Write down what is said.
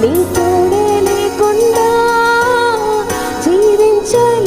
నీ తోడే లేకుండా జీవించాలి.